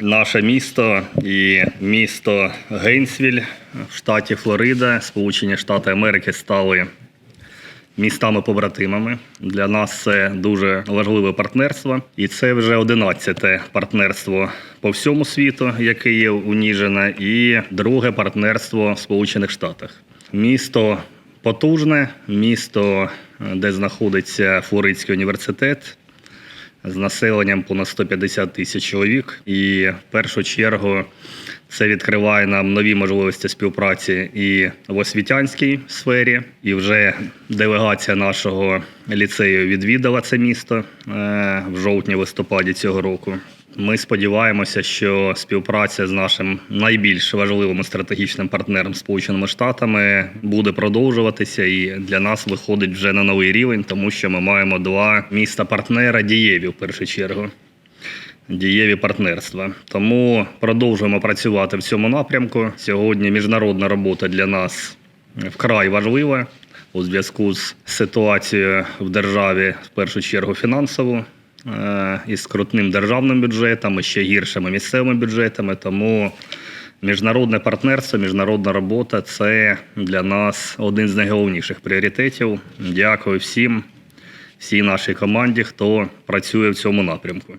наше місто і місто Гейнсвіль в штаті Флорида, Сполучені Штати Америки стали містами-побратимами. Для нас це дуже важливе партнерство, і це вже 11-те партнерство по всьому світу, яке є у і друге партнерство в Сполучених Штатах. Місто потужне, місто, де знаходиться Флоридський університет з населенням понад 150 тисяч чоловік. І в першу чергу це відкриває нам нові можливості співпраці і в освітянській сфері. І вже делегація нашого ліцею відвідала це місто е, в жовтні-листопаді цього року. Ми сподіваємося, що співпраця з нашим найбільш важливим стратегічним партнером Сполученими Штатами буде продовжуватися і для нас виходить вже на новий рівень, тому що ми маємо два міста-партнера дієві в першу чергу. Дієві партнерства. Тому продовжуємо працювати в цьому напрямку. Сьогодні міжнародна робота для нас вкрай важлива у зв'язку з ситуацією в державі, в першу чергу фінансово, е, із скрутним державним бюджетом, і ще гіршими місцевими бюджетами. Тому міжнародне партнерство, міжнародна робота це для нас один з найголовніших пріоритетів. Дякую всім, всій нашій команді, хто працює в цьому напрямку.